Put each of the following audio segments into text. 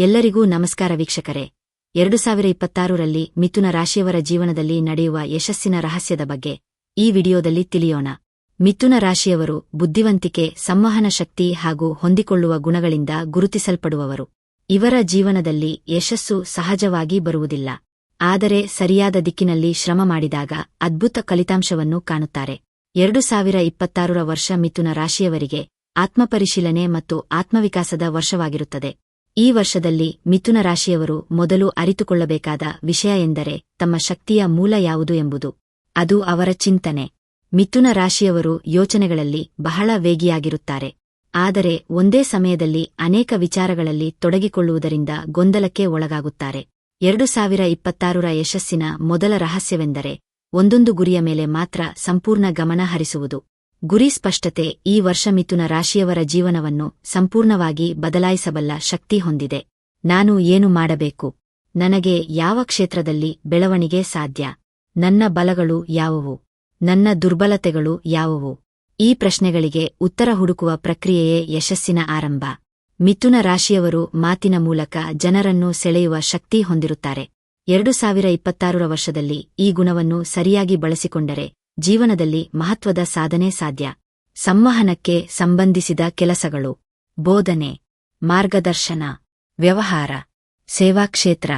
ಎಲ್ಲರಿಗೂ ನಮಸ್ಕಾರ ವೀಕ್ಷಕರೇ. ಎರಡು ಸಾವಿರ ಇಪ್ಪತ್ತಾರರಲ್ಲಿ ಮಿಥುನ ರಾಶಿಯವರ ಜೀವನದಲ್ಲಿ ನಡೆಯುವ ಯಶಸ್ಸಿನ ರಹಸ್ಯದ ಬಗ್ಗೆ ಈ ವಿಡಿಯೋದಲ್ಲಿ ತಿಳಿಯೋಣ. ಮಿಥುನ ರಾಶಿಯವರು ಬುದ್ಧಿವಂತಿಕೆ, ಸಂವಹನ ಶಕ್ತಿ ಹಾಗೂ ಹೊಂದಿಕೊಳ್ಳುವ ಗುಣಗಳಿಂದ ಗುರುತಿಸಲ್ಪಡುವವರು. ಇವರ ಜೀವನದಲ್ಲಿ ಯಶಸ್ಸು ಸಹಜವಾಗಿ ಬರುವುದಿಲ್ಲ. ಆದರೆ ಸರಿಯಾದ ದಿಕ್ಕಿನಲ್ಲಿ ಶ್ರಮ ಮಾಡಿದಾಗ ಅದ್ಭುತ ಫಲಿತಾಂಶವನ್ನು ಕಾಣುತ್ತಾರೆ. ಎರಡು ಸಾವಿರ ಇಪ್ಪತ್ತಾರರ ವರ್ಷ ಮಿಥುನ ರಾಶಿಯವರಿಗೆ ಆತ್ಮಪರಿಶೀಲನೆ ಮತ್ತು ಆತ್ಮವಿಕಾಸದ ವರ್ಷವಾಗಿರುತ್ತದೆ. ಈ ವರ್ಷದಲ್ಲಿ ಮಿಥುನ ರಾಶಿಯವರು ಮೊದಲು ಅರಿತುಕೊಳ್ಳಬೇಕಾದ ವಿಷಯ ಎಂದರೆ ತಮ್ಮ ಶಕ್ತಿಯ ಮೂಲ ಯಾವುದು ಎಂಬುದು. ಅದು ಅವರ ಚಿಂತನೆ. ಮಿಥುನ ರಾಶಿಯವರು ಯೋಚನೆಗಳಲ್ಲಿ ಬಹಳ ವೇಗಿಯಾಗಿರುತ್ತಾರೆ. ಆದರೆ ಒಂದೇ ಸಮಯದಲ್ಲಿ ಅನೇಕ ವಿಚಾರಗಳಲ್ಲಿ ತೊಡಗಿಕೊಳ್ಳುವುದರಿಂದ ಗೊಂದಲಕ್ಕೆ ಒಳಗಾಗುತ್ತಾರೆ. ಎರಡು ಸಾವಿರ ಇಪ್ಪತ್ತಾರರ ಯಶಸ್ಸಿನ ಮೊದಲ ರಹಸ್ಯವೆಂದರೆ ಒಂದೊಂದು ಗುರಿಯ ಮೇಲೆ ಮಾತ್ರ ಸಂಪೂರ್ಣ ಗಮನ ಹರಿಸುವುದು. ಗುರಿ ಸ್ಪಷ್ಟತೆ ಈ ವರ್ಷ ಮಿಥುನ ರಾಶಿಯವರ ಜೀವನವನ್ನು ಸಂಪೂರ್ಣವಾಗಿ ಬದಲಾಯಿಸಬಲ್ಲ ಶಕ್ತಿ ಹೊಂದಿದೆ. ನಾನು ಏನು ಮಾಡಬೇಕು? ನನಗೆ ಯಾವ ಕ್ಷೇತ್ರದಲ್ಲಿ ಬೆಳವಣಿಗೆ ಸಾಧ್ಯ? ನನ್ನ ಬಲಗಳು ಯಾವುವು? ನನ್ನ ದುರ್ಬಲತೆಗಳು ಯಾವುವು? ಈ ಪ್ರಶ್ನೆಗಳಿಗೆ ಉತ್ತರ ಹುಡುಕುವ ಪ್ರಕ್ರಿಯೆಯೇ ಯಶಸ್ಸಿನ ಆರಂಭ. ಮಿಥುನ ರಾಶಿಯವರು ಮಾತಿನ ಮೂಲಕ ಜನರನ್ನು ಸೆಳೆಯುವ ಶಕ್ತಿ ಹೊಂದಿರುತ್ತಾರೆ. ಎರಡು ಸಾವಿರ ಇಪ್ಪತ್ತಾರರ ವರ್ಷದಲ್ಲಿ ಈ ಗುಣವನ್ನು ಸರಿಯಾಗಿ ಬಳಸಿಕೊಂಡರೆ ಜೀವನದಲ್ಲಿ ಮಹತ್ವದ ಸಾಧನೆ ಸಾಧ್ಯ. ಸಂವಹನಕ್ಕೆ ಸಂಬಂಧಿಸಿದ ಕೆಲಸಗಳು. ಬೋಧನೆ. ಮಾರ್ಗದರ್ಶನ. ವ್ಯವಹಾರ. ಸೇವಾ ಕ್ಷೇತ್ರ.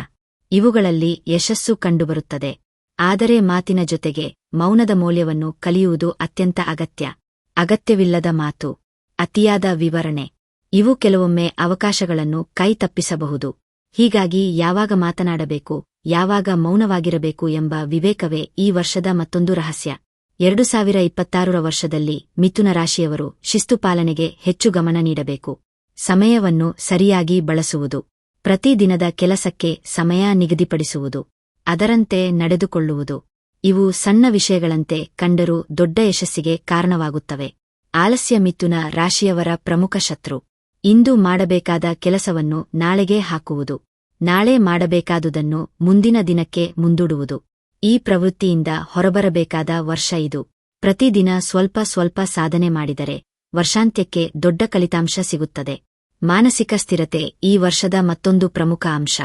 ಇವುಗಳಲ್ಲಿ ಯಶಸ್ಸು ಕಂಡುಬರುತ್ತದೆ. ಆದರೆ ಮಾತಿನ ಜೊತೆಗೆ ಮೌನದ ಮೌಲ್ಯವನ್ನು ಕಲಿಯುವುದು ಅತ್ಯಂತ ಅಗತ್ಯ. ಅಗತ್ಯವಿಲ್ಲದ ಮಾತು. ಅತಿಯಾದ ವಿವರಣೆ. ಇವು ಕೆಲವೊಮ್ಮೆ ಅವಕಾಶಗಳನ್ನು ಕೈ ತಪ್ಪಿಸಬಹುದು. ಹೀಗಾಗಿ ಯಾವಾಗ ಮಾತನಾಡಬೇಕು, ಯಾವಾಗ ಮೌನವಾಗಿರಬೇಕು ಎಂಬ ವಿವೇಕವೇ ಈ ವರ್ಷದ ಮತ್ತೊಂದು ರಹಸ್ಯ. ಎರಡು ಸಾವಿರ ಇಪ್ಪತ್ತಾರರ ವರ್ಷದಲ್ಲಿ ಮಿಥುನ ರಾಶಿಯವರು ಶಿಸ್ತು ಪಾಲನೆಗೆ ಹೆಚ್ಚು ಗಮನ ನೀಡಬೇಕು. ಸಮಯವನ್ನು ಸರಿಯಾಗಿ ಬಳಸುವುದು. ಪ್ರತಿದಿನದ ಕೆಲಸಕ್ಕೆ ಸಮಯ ನಿಗದಿಪಡಿಸುವುದು. ಅದರಂತೆ ನಡೆದುಕೊಳ್ಳುವುದು. ಇವು ಸಣ್ಣ ವಿಷಯಗಳಂತೆ ಕಂಡರೂ ದೊಡ್ಡ ಯಶಸ್ಸಿಗೆ ಕಾರಣವಾಗುತ್ತವೆ. ಆಲಸ್ಯ ಮಿಥುನ ರಾಶಿಯವರ ಪ್ರಮುಖ ಶತ್ರು. ಇಂದು ಮಾಡಬೇಕಾದ ಕೆಲಸವನ್ನು ನಾಳೆಗೆ ಹಾಕುವುದು. ನಾಳೆ ಮಾಡಬೇಕಾದುದನ್ನು ಮುಂದಿನ ದಿನಕ್ಕೆ ಮುಂದೂಡುವುದು. ಈ ಪ್ರವೃತ್ತಿಯಿಂದ ಹೊರಬರಬೇಕಾದ ವರ್ಷ ಇದು. ಪ್ರತಿದಿನ ಸ್ವಲ್ಪ ಸ್ವಲ್ಪ ಸಾಧನೆ ಮಾಡಿದರೆ ವರ್ಷಾಂತ್ಯಕ್ಕೆ ದೊಡ್ಡ ಫಲಿತಾಂಶ ಸಿಗುತ್ತದೆ. ಮಾನಸಿಕ ಸ್ಥಿರತೆ ಈ ವರ್ಷದ ಮತ್ತೊಂದು ಪ್ರಮುಖ ಅಂಶ.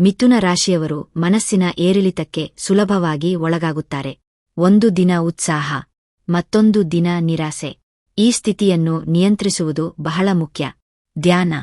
ಮಿಥುನ ರಾಶಿಯವರು ಮನಸ್ಸಿನ ಏರಿಳಿತಕ್ಕೆ ಸುಲಭವಾಗಿ ಒಳಗಾಗುತ್ತಾರೆ. ಒಂದು ದಿನ ಉತ್ಸಾಹ, ಮತ್ತೊಂದು ದಿನ ನಿರಾಸೆ. ಈ ಸ್ಥಿತಿಯನ್ನು ನಿಯಂತ್ರಿಸುವುದು ಬಹಳ ಮುಖ್ಯ. ಧ್ಯಾನ,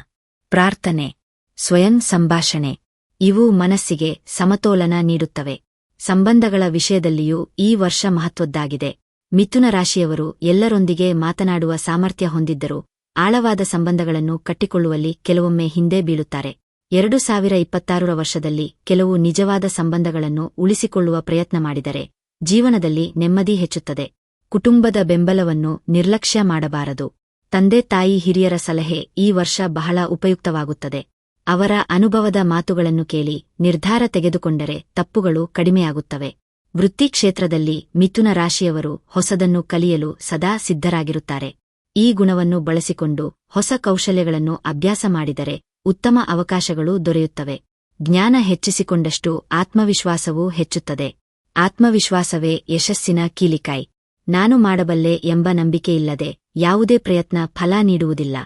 ಪ್ರಾರ್ಥನೆ, ಸ್ವಯಂ ಸಂಭಾಷಣೆ. ಇವು ಮನಸ್ಸಿಗೆ ಸಮತೋಲನ ನೀಡುತ್ತವೆ. ಸಂಬಂಧಗಳ ವಿಷಯದಲ್ಲಿಯೂ ಈ ವರ್ಷ ಮಹತ್ವದ್ದಾಗಿದೆ. ಮಿಥುನ ರಾಶಿಯವರು ಎಲ್ಲರೊಂದಿಗೆ ಮಾತನಾಡುವ ಸಾಮರ್ಥ್ಯ ಹೊಂದಿದ್ದರೂ ಆಳವಾದ ಸಂಬಂಧಗಳನ್ನು ಕಟ್ಟಿಕೊಳ್ಳುವಲ್ಲಿ ಕೆಲವೊಮ್ಮೆ ಹಿಂದೆ ಬೀಳುತ್ತಾರೆ. ಎರಡು ಸಾವಿರ ಇಪ್ಪತ್ತಾರರ ವರ್ಷದಲ್ಲಿ ಕೆಲವು ನಿಜವಾದ ಸಂಬಂಧಗಳನ್ನು ಉಳಿಸಿಕೊಳ್ಳುವ ಪ್ರಯತ್ನ ಮಾಡಿದರೆ ಜೀವನದಲ್ಲಿ ನೆಮ್ಮದಿ ಹೆಚ್ಚುತ್ತದೆ. ಕುಟುಂಬದ ಬೆಂಬಲವನ್ನು ನಿರ್ಲಕ್ಷ್ಯ ಮಾಡಬಾರದು. ತಂದೆ ತಾಯಿ ಹಿರಿಯರ ಸಲಹೆ ಈ ವರ್ಷ ಬಹಳ ಉಪಯುಕ್ತವಾಗುತ್ತದೆ. ಅವರ ಅನುಭವದ ಮಾತುಗಳನ್ನು ಕೇಳಿ ನಿರ್ಧಾರ ತೆಗೆದುಕೊಂಡರೆ ತಪ್ಪುಗಳು ಕಡಿಮೆಯಾಗುತ್ತವೆ. ವೃತ್ತಿ ಕ್ಷೇತ್ರದಲ್ಲಿ ಮಿಥುನ ರಾಶಿಯವರು ಹೊಸದನ್ನು ಕಲಿಯಲು ಸದಾ ಸಿದ್ಧರಾಗಿರುತ್ತಾರೆ. ಈ ಗುಣವನ್ನು ಬಳಸಿಕೊಂಡು ಹೊಸ ಕೌಶಲ್ಯಗಳನ್ನು ಅಭ್ಯಾಸ ಮಾಡಿದರೆ ಉತ್ತಮ ಅವಕಾಶಗಳು ದೊರೆಯುತ್ತವೆ. ಜ್ಞಾನ ಹೆಚ್ಚಿಸಿಕೊಂಡಷ್ಟು ಆತ್ಮವಿಶ್ವಾಸವೂ ಹೆಚ್ಚುತ್ತದೆ. ಆತ್ಮವಿಶ್ವಾಸವೇ ಯಶಸ್ಸಿನ ಕೀಲಿಕಾಯ್. ನಾನು ಮಾಡಬಲ್ಲೆ ಎಂಬ ನಂಬಿಕೆಯಿಲ್ಲದೆ ಯಾವುದೇ ಪ್ರಯತ್ನ ಫಲ ನೀಡುವುದಿಲ್ಲ.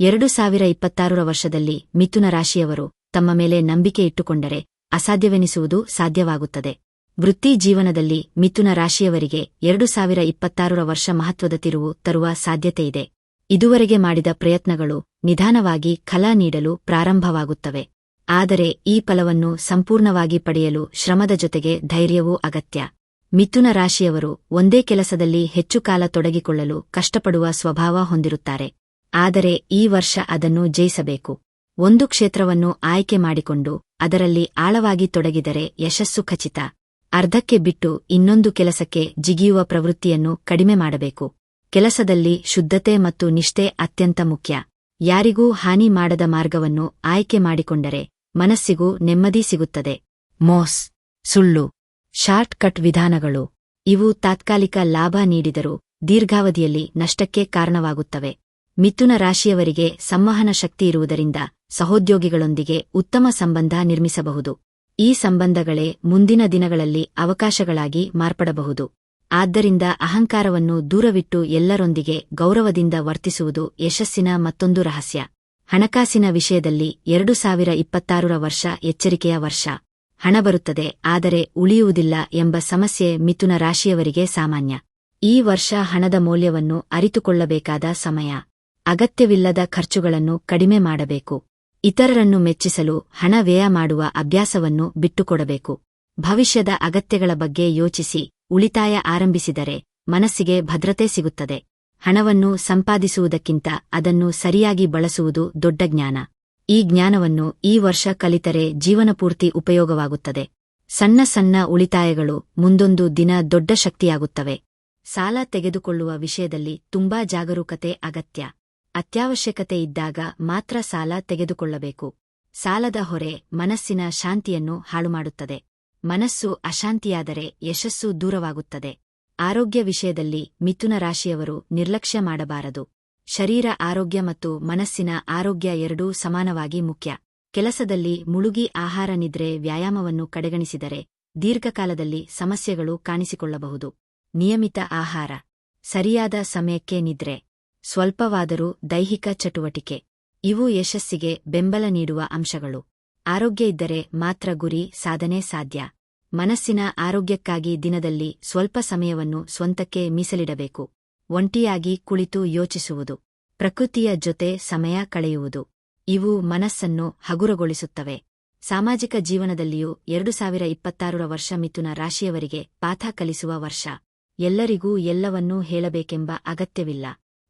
ಎರಡು ಸಾವಿರ ಇಪ್ಪತ್ತಾರರ ವರ್ಷದಲ್ಲಿ ಮಿಥುನ ರಾಶಿಯವರು ತಮ್ಮ ಮೇಲೆ ನಂಬಿಕೆ ಇಟ್ಟುಕೊಂಡರೆ ಅಸಾಧ್ಯವೆನಿಸುವುದು ಸಾಧ್ಯವಾಗುತ್ತದೆ. ವೃತ್ತಿ ಜೀವನದಲ್ಲಿ ಮಿಥುನ ರಾಶಿಯವರಿಗೆ ಎರಡು ಸಾವಿರ ಇಪ್ಪತ್ತಾರರ ವರ್ಷ ಮಹತ್ವದ ತಿರುವು ತರುವ ಸಾಧ್ಯತೆಯಿದೆ. ಇದುವರೆಗೆ ಮಾಡಿದ ಪ್ರಯತ್ನಗಳು ನಿಧಾನವಾಗಿ ಫಲ ನೀಡಲು ಪ್ರಾರಂಭವಾಗುತ್ತವೆ. ಆದರೆ ಈ ಫಲವನ್ನು ಸಂಪೂರ್ಣವಾಗಿ ಪಡೆಯಲು ಶ್ರಮದ ಜೊತೆಗೆ ಧೈರ್ಯವೂ ಅಗತ್ಯ. ಮಿಥುನ ರಾಶಿಯವರು ಒಂದೇ ಕೆಲಸದಲ್ಲಿ ಹೆಚ್ಚು ಕಾಲ ತೊಡಗಿಕೊಳ್ಳಲು ಕಷ್ಟಪಡುವ ಸ್ವಭಾವ ಹೊಂದಿರುತ್ತಾರೆ. ಆದರೆ ಈ ವರ್ಷ ಅದನ್ನು ಜಯಿಸಬೇಕು. ಒಂದು ಕ್ಷೇತ್ರವನ್ನು ಆಯ್ಕೆ ಮಾಡಿಕೊಂಡು ಅದರಲ್ಲಿ ಆಳವಾಗಿ ತೊಡಗಿದರೆ ಯಶಸ್ಸು ಖಚಿತ. ಅರ್ಧಕ್ಕೆ ಬಿಟ್ಟು ಇನ್ನೊಂದು ಕೆಲಸಕ್ಕೆ ಜಿಗಿಯುವ ಪ್ರವೃತ್ತಿಯನ್ನು ಕಡಿಮೆ ಮಾಡಬೇಕು. ಕೆಲಸದಲ್ಲಿ ಶುದ್ಧತೆ ಮತ್ತು ನಿಷ್ಠೆ ಅತ್ಯಂತ ಮುಖ್ಯ. ಯಾರಿಗೂ ಹಾನಿ ಮಾಡದ ಮಾರ್ಗವನ್ನು ಆಯ್ಕೆ ಮಾಡಿಕೊಂಡರೆ ಮನಸ್ಸಿಗೂ ನೆಮ್ಮದಿ ಸಿಗುತ್ತದೆ. ಮೋಸ್, ಸುಳ್ಳು, ಶಾರ್ಟ್ ಕಟ್ ವಿಧಾನಗಳು. ಇವು ತಾತ್ಕಾಲಿಕ ಲಾಭ ನೀಡಿದರೂ ದೀರ್ಘಾವಧಿಯಲ್ಲಿ ನಷ್ಟಕ್ಕೆ ಕಾರಣವಾಗುತ್ತವೆ. ಮಿಥುನ ರಾಶಿಯವರಿಗೆ ಸಂವಹನ ಶಕ್ತಿ ಇರುವುದರಿಂದ ಸಹೋದ್ಯೋಗಿಗಳೊಂದಿಗೆ ಉತ್ತಮ ಸಂಬಂಧ ನಿರ್ಮಿಸಬಹುದು. ಈ ಸಂಬಂಧಗಳೇ ಮುಂದಿನ ದಿನಗಳಲ್ಲಿ ಅವಕಾಶಗಳಾಗಿ ಮಾರ್ಪಡಬಹುದು. ಆದ್ದರಿಂದ ಅಹಂಕಾರವನ್ನು ದೂರವಿಟ್ಟು ಎಲ್ಲರೊಂದಿಗೆ ಗೌರವದಿಂದ ವರ್ತಿಸುವುದು ಯಶಸ್ಸಿನ ಮತ್ತೊಂದು ರಹಸ್ಯ. ಹಣಕಾಸಿನ ವಿಷಯದಲ್ಲಿ ಎರಡು ಸಾವಿರ ಇಪ್ಪತ್ತಾರರ ವರ್ಷ ಎಚ್ಚರಿಕೆಯ ವರ್ಷ. ಹಣ ಬರುತ್ತದೆ, ಆದರೆ ಉಳಿಯುವುದಿಲ್ಲ ಎಂಬ ಸಮಸ್ಯೆ ಮಿಥುನ ರಾಶಿಯವರಿಗೆ ಸಾಮಾನ್ಯ. ಈ ವರ್ಷ ಹಣದ ಮೌಲ್ಯವನ್ನು ಅರಿತುಕೊಳ್ಳಬೇಕಾದ ಸಮಯ. ಅಗತ್ಯವಿಲ್ಲದ ಖರ್ಚುಗಳನ್ನು ಕಡಿಮೆ ಮಾಡಬೇಕು. ಇತರರನ್ನು ಮೆಚ್ಚಿಸಲು ಹಣ ವ್ಯಯ ಮಾಡುವ ಅಭ್ಯಾಸವನ್ನು ಬಿಟ್ಟುಕೊಡಬೇಕು. ಭವಿಷ್ಯದ ಅಗತ್ಯಗಳ ಬಗ್ಗೆ ಯೋಚಿಸಿ, ಉಳಿತಾಯ ಆರಂಭಿಸಿದರೆ ಮನಸ್ಸಿಗೆ ಭದ್ರತೆ ಸಿಗುತ್ತದೆ. ಹಣವನ್ನು ಸಂಪಾದಿಸುವುದಕ್ಕಿಂತ ಅದನ್ನು ಸರಿಯಾಗಿ ಬಳಸುವುದು ದೊಡ್ಡ ಜ್ಞಾನ. ಈ ಜ್ಞಾನವನ್ನು ಈ ವರ್ಷ ಕಲಿತರೆ ಜೀವನಪೂರ್ತಿ ಉಪಯೋಗವಾಗುತ್ತದೆ. ಸಣ್ಣ ಸಣ್ಣ ಉಳಿತಾಯಗಳು ಮುಂದೊಂದು ದಿನ ದೊಡ್ಡ ಶಕ್ತಿಯಾಗುತ್ತವೆ. ಸಾಲ ತೆಗೆದುಕೊಳ್ಳುವ ವಿಷಯದಲ್ಲಿ ತುಂಬಾ ಜಾಗರೂಕತೆ ಅಗತ್ಯ. ಅತ್ಯಾವಶ್ಯಕತೆ ಇದ್ದಾಗ ಮಾತ್ರ ಸಾಲ ತೆಗೆದುಕೊಳ್ಳಬೇಕು. ಸಾಲದ ಹೊರೆ, ಮನಸ್ಸಿನ ಶಾಂತಿಯನ್ನು ಹಾಳುಮಾಡುತ್ತದೆ. ಮನಸ್ಸು ಅಶಾಂತಿಯಾದರೆ ಯಶಸ್ಸು ದೂರವಾಗುತ್ತದೆ. ಆರೋಗ್ಯ ವಿಷಯದಲ್ಲಿ ಮಿಥುನ ರಾಶಿಯವರು ನಿರ್ಲಕ್ಷ್ಯ ಮಾಡಬಾರದು. ಶರೀರ ಆರೋಗ್ಯ ಮತ್ತು ಮನಸ್ಸಿನ ಆರೋಗ್ಯ ಎರಡೂ ಸಮಾನವಾಗಿ ಮುಖ್ಯ. ಕೆಲಸದಲ್ಲಿ ಮುಳುಗಿ ಆಹಾರ ನಿದ್ರೆ ವ್ಯಾಯಾಮವನ್ನು ಕಡೆಗಣಿಸಿದರೆ ದೀರ್ಘಕಾಲದಲ್ಲಿ ಸಮಸ್ಯೆಗಳು ಕಾಣಿಸಿಕೊಳ್ಳಬಹುದು. ನಿಯಮಿತ ಆಹಾರ. ಸರಿಯಾದ ಸಮಯಕ್ಕೆ ನಿದ್ರೆ. ಸ್ವಲ್ಪವಾದರೂ ದೈಹಿಕ ಚಟುವಟಿಕೆ. ಇವು ಯಶಸ್ಸಿಗೆ ಬೆಂಬಲ ನೀಡುವ ಅಂಶಗಳು. ಆರೋಗ್ಯ ಇದ್ದರೆ ಮಾತ್ರ ಗುರಿ, ಸಾಧನೆ ಸಾಧ್ಯ. ಮನಸ್ಸಿನ ಆರೋಗ್ಯಕ್ಕಾಗಿ ದಿನದಲ್ಲಿ ಸ್ವಲ್ಪ ಸಮಯವನ್ನು ಸ್ವಂತಕ್ಕೆ ಮೀಸಲಿಡಬೇಕು. ಒಂಟಿಯಾಗಿ ಕುಳಿತು ಯೋಚಿಸುವುದು. ಪ್ರಕೃತಿಯ ಜೊತೆ ಸಮಯ ಕಳೆಯುವುದು. ಇವು ಮನಸ್ಸನ್ನು ಹಗುರಗೊಳಿಸುತ್ತವೆ. ಸಾಮಾಜಿಕ ಜೀವನದಲ್ಲಿಯೂ ಎರಡು ಸಾವಿರ ಇಪ್ಪತ್ತಾರರ ವರ್ಷ ಮಿಥುನ ರಾಶಿಯವರಿಗೆ ಪಾಠ ಕಲಿಸುವ ವರ್ಷ. ಎಲ್ಲರಿಗೂ ಎಲ್ಲವನ್ನೂ ಹೇಳಬೇಕೆಂಬ ಅಗತ್ಯವಿಲ್ಲ.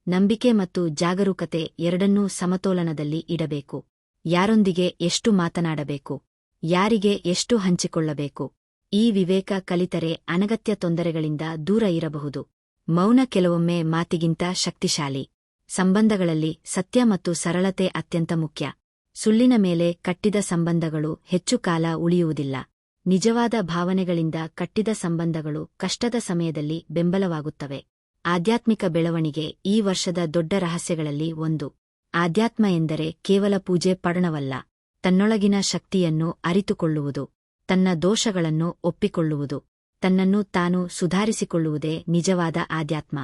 ನಂಬಿಕೆ ಮತ್ತು ಜಾಗರೂಕತೆ ಎರಡನ್ನೂ ಸಮತೋಲನದಲ್ಲಿ ಇಡಬೇಕು. ಯಾರೊಂದಿಗೆ ಎಷ್ಟು ಮಾತನಾಡಬೇಕು, ಯಾರಿಗೆ ಎಷ್ಟು ಹಂಚಿಕೊಳ್ಳಬೇಕು, ಈ ವಿವೇಕ ಕಲಿತರೆ ಅನಗತ್ಯ ತೊಂದರೆಗಳಿಂದ ದೂರ ಇರಬಹುದು. ಮೌನ ಕೆಲವೊಮ್ಮೆ ಮಾತಿಗಿಂತ ಶಕ್ತಿಶಾಲಿ. ಸಂಬಂಧಗಳಲ್ಲಿ ಸತ್ಯ ಮತ್ತು ಸರಳತೆ ಅತ್ಯಂತ ಮುಖ್ಯ. ಸುಳ್ಳಿನ ಮೇಲೆ ಕಟ್ಟಿದ ಸಂಬಂಧಗಳು ಹೆಚ್ಚು ಕಾಲ ಉಳಿಯುವುದಿಲ್ಲ. ನಿಜವಾದ ಭಾವನೆಗಳಿಂದ ಕಟ್ಟಿದ ಸಂಬಂಧಗಳು ಕಷ್ಟದ ಸಮಯದಲ್ಲಿ ಬೆಂಬಲವಾಗುತ್ತವೆ. ಆಧ್ಯಾತ್ಮಿಕ ಬೆಳವಣಿಗೆ ಈ ವರ್ಷದ ದೊಡ್ಡ ರಹಸ್ಯಗಳಲ್ಲಿ ಒಂದು. ಆಧ್ಯಾತ್ಮ ಎಂದರೆ ಕೇವಲ ಪೂಜೆ ಪಡಣವಲ್ಲ ತನ್ನೊಳಗಿನ ಶಕ್ತಿಯನ್ನು ಅರಿತುಕೊಳ್ಳುವುದು, ತನ್ನ ದೋಷಗಳನ್ನು ಒಪ್ಪಿಕೊಳ್ಳುವುದು, ತನ್ನನ್ನು ತಾನು ಸುಧಾರಿಸಿಕೊಳ್ಳುವುದೇ ನಿಜವಾದ ಆಧ್ಯಾತ್ಮ.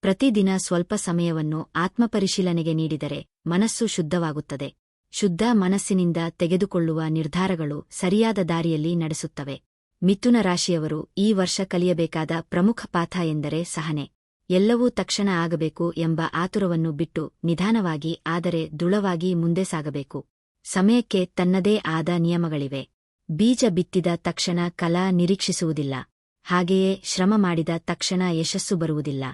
ಪ್ರತಿದಿನ ಸ್ವಲ್ಪ ಸಮಯವನ್ನು ಆತ್ಮಪರಿಶೀಲನೆಗೆ ನೀಡಿದರೆ ಮನಸ್ಸು ಶುದ್ಧವಾಗುತ್ತದೆ. ಶುದ್ಧ ಮನಸ್ಸಿನಿಂದ ತೆಗೆದುಕೊಳ್ಳುವ ನಿರ್ಧಾರಗಳು ಸರಿಯಾದ ದಾರಿಯಲ್ಲಿ ನಡೆಸುತ್ತವೆ. ಮಿಥುನ ರಾಶಿಯವರು ಈ ವರ್ಷ ಕಲಿಯಬೇಕಾದ ಪ್ರಮುಖ ಪಾಠ ಎಂದರೆ ಸಹನೆ. ಎಲ್ಲವೂ ತಕ್ಷಣ ಆಗಬೇಕು ಎಂಬ ಆತುರವನ್ನು ಬಿಟ್ಟು ನಿಧಾನವಾಗಿ ಆದರೆ ದೃಢವಾಗಿ ಮುಂದೆ ಸಾಗಬೇಕು. ಸಮಯಕ್ಕೆ ತನ್ನದೇ ಆದ ನಿಯಮಗಳಿವೆ. ಬೀಜ ಬಿತ್ತಿದ ತಕ್ಷಣ ಕಲಾ ನಿರೀಕ್ಷಿಸುವುದಿಲ್ಲ. ಹಾಗೆಯೇ ಶ್ರಮ ಮಾಡಿದ ತಕ್ಷಣ ಯಶಸ್ಸು ಬರುವುದಿಲ್ಲ.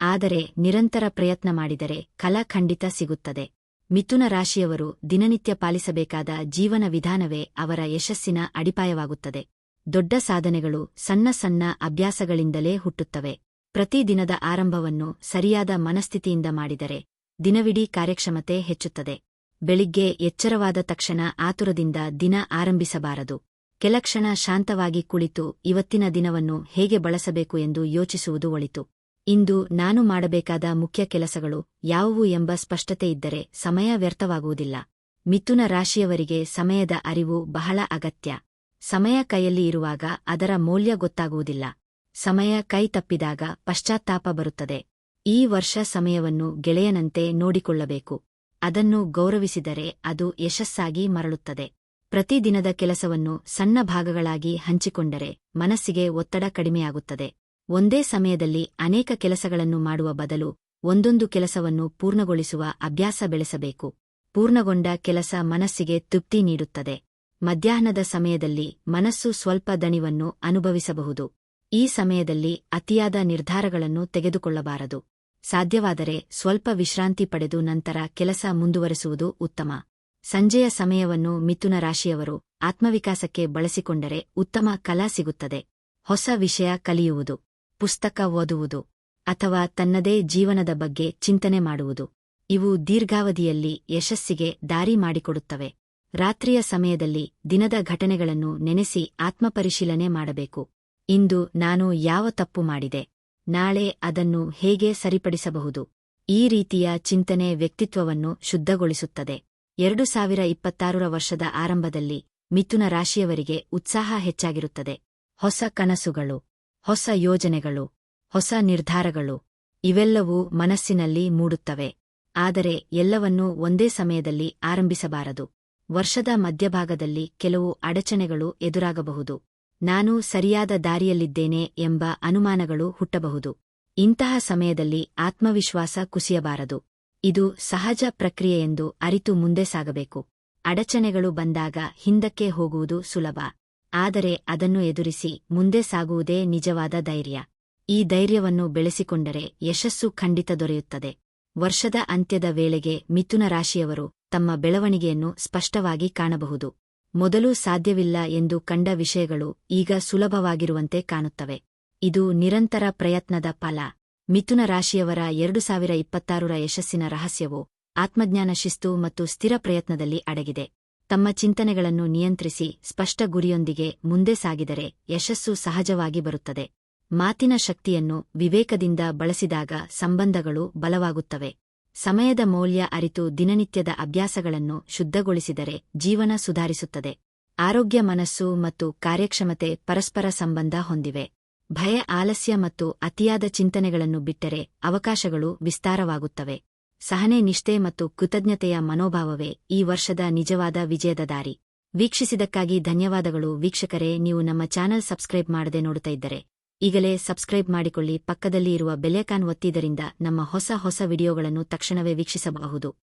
ಆದರೆ ನಿರಂತರ ಪ್ರಯತ್ನ ಮಾಡಿದರೆ ಕಲಾ ಖಂಡಿತ ಸಿಗುತ್ತದೆ. ಮಿಥುನ ರಾಶಿಯವರು ದಿನನಿತ್ಯ ಪಾಲಿಸಬೇಕಾದ ಜೀವನ ವಿಧಾನವೇ ಅವರ ಯಶಸ್ಸಿನ ಅಡಿಪಾಯವಾಗುತ್ತದೆ. ದೊಡ್ಡ ಸಾಧನೆಗಳು ಸಣ್ಣ ಸಣ್ಣ ಅಭ್ಯಾಸಗಳಿಂದಲೇ ಹುಟ್ಟುತ್ತವೆ. ಪ್ರತಿದಿನದ ಆರಂಭವನ್ನು ಸರಿಯಾದ ಮನಸ್ಥಿತಿಯಿಂದ ಮಾಡಿದರೆ ದಿನವಿಡೀ ಕಾರ್ಯಕ್ಷಮತೆ ಹೆಚ್ಚುತ್ತದೆ. ಬೆಳಿಗ್ಗೆ ಎಚ್ಚರವಾದ ತಕ್ಷಣ ಆತುರದಿಂದ ದಿನ ಆರಂಭಿಸಬಾರದು. ಕೆಲಕ್ಷಣ ಶಾಂತವಾಗಿ ಕುಳಿತು ಇವತ್ತಿನ ದಿನವನ್ನು ಹೇಗೆ ಬಳಸಬೇಕು ಎಂದು ಯೋಚಿಸುವುದು ಒಳಿತು. ಇಂದು ನಾನು ಮಾಡಬೇಕಾದ ಮುಖ್ಯ ಕೆಲಸಗಳು ಯಾವುವು ಎಂಬ ಸ್ಪಷ್ಟತೆ ಇದ್ದರೆ ಸಮಯ ವ್ಯರ್ಥವಾಗುವುದಿಲ್ಲ. ಮಿಥುನ ರಾಶಿಯವರಿಗೆ ಸಮಯದ ಅರಿವು ಬಹಳ ಅಗತ್ಯ. ಸಮಯ ಕೈಯಲ್ಲಿ ಇರುವಾಗ ಅದರ ಮೌಲ್ಯ ಗೊತ್ತಾಗುವುದಿಲ್ಲ. ಸಮಯ ಕೈ ತಪ್ಪಿದಾಗ ಪಶ್ಚಾತ್ತಾಪ ಬರುತ್ತದೆ. ಈ ವರ್ಷ ಸಮಯವನ್ನು ಗೆಳೆಯನಂತೆ ನೋಡಿಕೊಳ್ಳಬೇಕು. ಅದನ್ನು ಗೌರವಿಸಿದರೆ ಅದು ಯಶಸ್ಸಾಗಿ ಮರಳುತ್ತದೆ. ಪ್ರತಿದಿನದ ಕೆಲಸವನ್ನು ಸಣ್ಣ ಭಾಗಗಳಾಗಿ ಹಂಚಿಕೊಂಡರೆ ಮನಸ್ಸಿಗೆ ಒತ್ತಡ ಕಡಿಮೆಯಾಗುತ್ತದೆ. ಒಂದೇ ಸಮಯದಲ್ಲಿ ಅನೇಕ ಕೆಲಸಗಳನ್ನು ಮಾಡುವ ಬದಲು ಒಂದೊಂದು ಕೆಲಸವನ್ನು ಪೂರ್ಣಗೊಳಿಸುವ ಅಭ್ಯಾಸ ಬೆಳೆಸಬೇಕು. ಪೂರ್ಣಗೊಂಡ ಕೆಲಸ ಮನಸ್ಸಿಗೆ ತೃಪ್ತಿ ನೀಡುತ್ತದೆ. ಮಧ್ಯಾಹ್ನದ ಸಮಯದಲ್ಲಿ ಮನಸ್ಸು ಸ್ವಲ್ಪ ದಣಿವನ್ನು ಅನುಭವಿಸಬಹುದು. ಈ ಸಮಯದಲ್ಲಿ ಅತಿಯಾದ ನಿರ್ಧಾರಗಳನ್ನು ತೆಗೆದುಕೊಳ್ಳಬಾರದು. ಸಾಧ್ಯವಾದರೆ ಸ್ವಲ್ಪ ವಿಶ್ರಾಂತಿ ಪಡೆದು ನಂತರ ಕೆಲಸ ಮುಂದುವರೆಸುವುದು ಉತ್ತಮ. ಸಂಜೆಯ ಸಮಯವನ್ನು ಮಿಥುನ ರಾಶಿಯವರು ಆತ್ಮವಿಕಾಸಕ್ಕೆ ಬಳಸಿಕೊಂಡರೆ ಉತ್ತಮ ಕಲಾ ಸಿಗುತ್ತದೆ. ಹೊಸ ವಿಷಯ ಕಲಿಯುವುದು, ಪುಸ್ತಕ ಓದುವುದು, ಅಥವಾ ತನ್ನದೇ ಜೀವನದ ಬಗ್ಗೆ ಚಿಂತನೆ ಮಾಡುವುದು, ಇವು ದೀರ್ಘಾವಧಿಯಲ್ಲಿ ಯಶಸ್ಸಿಗೆ ದಾರಿ ಮಾಡಿಕೊಡುತ್ತವೆ. ರಾತ್ರಿಯ ಸಮಯದಲ್ಲಿ ದಿನದ ಘಟನೆಗಳನ್ನು ನೆನೆಸಿ ಆತ್ಮಪರಿಶೀಲನೆ ಮಾಡಬೇಕು. ಇಂದು ನಾನು ಯಾವ ತಪ್ಪು ಮಾಡಿದೆ? ನಾಳೆ ಅದನ್ನು ಹೇಗೆ ಸರಿಪಡಿಸಬಹುದು? ಈ ರೀತಿಯ ಚಿಂತನೆ ವ್ಯಕ್ತಿತ್ವವನ್ನು ಶುದ್ಧಗೊಳಿಸುತ್ತದೆ. ಎರಡು ಸಾವಿರ ಇಪ್ಪತ್ತಾರರ ವರ್ಷದ ಆರಂಭದಲ್ಲಿ ಮಿಥುನ ರಾಶಿಯವರಿಗೆ ಉತ್ಸಾಹ ಹೆಚ್ಚಾಗಿರುತ್ತದೆ. ಹೊಸ ಕನಸುಗಳು, ಹೊಸ ಯೋಜನೆಗಳು, ಹೊಸ ನಿರ್ಧಾರಗಳು, ಇವೆಲ್ಲವೂ ಮನಸ್ಸಿನಲ್ಲಿ ಮೂಡುತ್ತವೆ. ಆದರೆ ಎಲ್ಲವನ್ನೂ ಒಂದೇ ಸಮಯದಲ್ಲಿ ಆರಂಭಿಸಬಾರದು. ವರ್ಷದ ಮಧ್ಯಭಾಗದಲ್ಲಿ ಕೆಲವು ಅಡಚಣೆಗಳು ಎದುರಾಗಬಹುದು. ನಾನು ಸರಿಯಾದ ದಾರಿಯಲ್ಲಿದ್ದೇನೆ ಎಂಬ ಅನುಮಾನಗಳು ಹುಟ್ಟಬಹುದು. ಇಂತಹ ಸಮಯದಲ್ಲಿ ಆತ್ಮವಿಶ್ವಾಸ ಕುಸಿಯಬಾರದು. ಇದು ಸಹಜ ಪ್ರಕ್ರಿಯೆಯೆಂದು ಅರಿತು ಮುಂದೆ ಸಾಗಬೇಕು. ಅಡಚಣೆಗಳು ಬಂದಾಗ ಹಿಂದಕ್ಕೆ ಹೋಗುವುದು ಸುಲಭ. ಆದರೆ ಅದನ್ನು ಎದುರಿಸಿ ಮುಂದೆ ಸಾಗುವುದೇ ನಿಜವಾದ ಧೈರ್ಯ. ಈ ಧೈರ್ಯವನ್ನು ಬೆಳೆಸಿಕೊಂಡರೆ ಯಶಸ್ಸು ಖಂಡಿತ ದೊರೆಯುತ್ತದೆ. ವರ್ಷದ ಅಂತ್ಯದ ವೇಳೆಗೆ ಮಿಥುನ ರಾಶಿಯವರು ತಮ್ಮ ಬೆಳವಣಿಗೆಯನ್ನು ಸ್ಪಷ್ಟವಾಗಿ ಕಾಣಬಹುದು. ಮೊದಲು ಸಾಧ್ಯವಿಲ್ಲ ಎಂದು ಕಂಡ ವಿಷಯಗಳು ಈಗ ಸುಲಭವಾಗಿರುವಂತೆ ಕಾಣುತ್ತವೆ. ಇದು ನಿರಂತರ ಪ್ರಯತ್ನದ ಫಲ. ಮಿಥುನ ರಾಶಿಯವರ ಎರಡು ಸಾವಿರ ಇಪ್ಪತ್ತಾರರ ಯಶಸ್ಸಿನ ರಹಸ್ಯವು ಆತ್ಮಜ್ಞಾನ ಶಿಸ್ತು ಮತ್ತು ಸ್ಥಿರ ಪ್ರಯತ್ನದಲ್ಲಿ ಅಡಗಿದೆ. ತಮ್ಮ ಚಿಂತನೆಗಳನ್ನು ನಿಯಂತ್ರಿಸಿ ಸ್ಪಷ್ಟ ಗುರಿಯೊಂದಿಗೆ ಮುಂದೆ ಸಾಗಿದರೆ ಯಶಸ್ಸು ಸಹಜವಾಗಿ ಬರುತ್ತದೆ. ಮಾತಿನ ಶಕ್ತಿಯನ್ನು ವಿವೇಕದಿಂದ ಬಳಸಿದಾಗ ಸಂಬಂಧಗಳು ಬಲವಾಗುತ್ತವೆ. ಸಮಯದ ಮೌಲ್ಯ ಅರಿತು ದಿನನಿತ್ಯದ ಅಭ್ಯಾಸಗಳನ್ನು ಶುದ್ಧಗೊಳಿಸಿದರೆ ಜೀವನ ಸುಧಾರಿಸುತ್ತದೆ. ಆರೋಗ್ಯ ಮನಸ್ಸು ಮತ್ತು ಕಾರ್ಯಕ್ಷಮತೆ ಪರಸ್ಪರ ಸಂಬಂಧ ಹೊಂದಿವೆ. ಭಯ, ಆಲಸ್ಯ ಮತ್ತು ಅತಿಯಾದ ಚಿಂತನೆಗಳನ್ನು ಬಿಟ್ಟರೆ ಅವಕಾಶಗಳು ವಿಸ್ತಾರವಾಗುತ್ತವೆ. ಸಹನೆ, ನಿಷ್ಠೆ ಮತ್ತು ಕೃತಜ್ಞತೆಯ ಮನೋಭಾವವೇ ಈ ವರ್ಷದ ನಿಜವಾದ ವಿಜಯದ ದಾರಿ. ವೀಕ್ಷಿಸಿದಕ್ಕಾಗಿ ಧನ್ಯವಾದಗಳು. ವೀಕ್ಷಕರೇ, ನೀವು ನಮ್ಮ ಚಾನೆಲ್ ಸಬ್ಸ್ಕ್ರೈಬ್ ಮಾಡದೆ ನೋಡುತ್ತಾ ಇದ್ದರೆ ಈಗಲೇ ಸಬ್ಸ್ಕ್ರೈಬ್ ಮಾಡಿಕೊಳ್ಳಿ. ಪಕ್ಕದಲ್ಲಿ ಇರುವ ಬೆಲೆಕಾನ್ ಒತ್ತಿದ್ದರಿಂದ ನಮ್ಮ ಹೊಸ ಹೊಸ ವಿಡಿಯೋಗಳನ್ನು ತಕ್ಷಣವೇ ವೀಕ್ಷಿಸಬಹುದು.